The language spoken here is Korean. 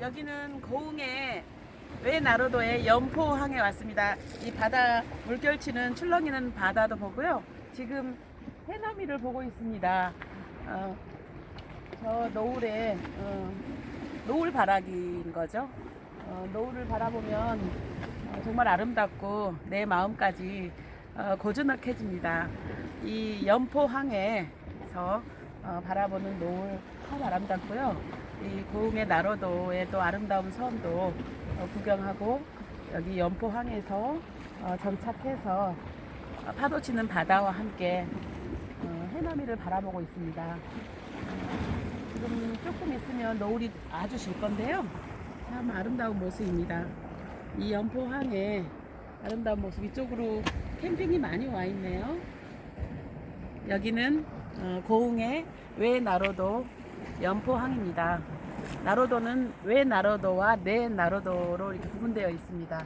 여기는 고흥의 외나루도의 연포항에 왔습니다. 이 바다 물결치는 출렁이는 바다도 보고요. 지금 해남이를 보고 있습니다. 어, 저 노을에 어, 노을 바라기인 거죠. 어, 노을을 바라보면 어, 정말 아름답고 내 마음까지 어, 고즈넉해집니다. 이 연포항에서 어, 바라보는 노을 참 아름답고요. 이 고흥의 나로도의 또 아름다운 섬도 어, 구경하고 여기 연포항에서 어, 정착해서 어, 파도 치는 바다와 함께 어, 해남이를 바라보고 있습니다. 어, 지금 조금 있으면 노을이 아주 질 건데요. 참 아름다운 모습입니다. 이 연포항에 아름다운 모습 이쪽으로 캠핑이 많이 와 있네요. 여기는 어, 고흥의 외나로도 연포항입니다. 나로도는 외 나로도와 내 나로도로 이렇게 구분되어 있습니다.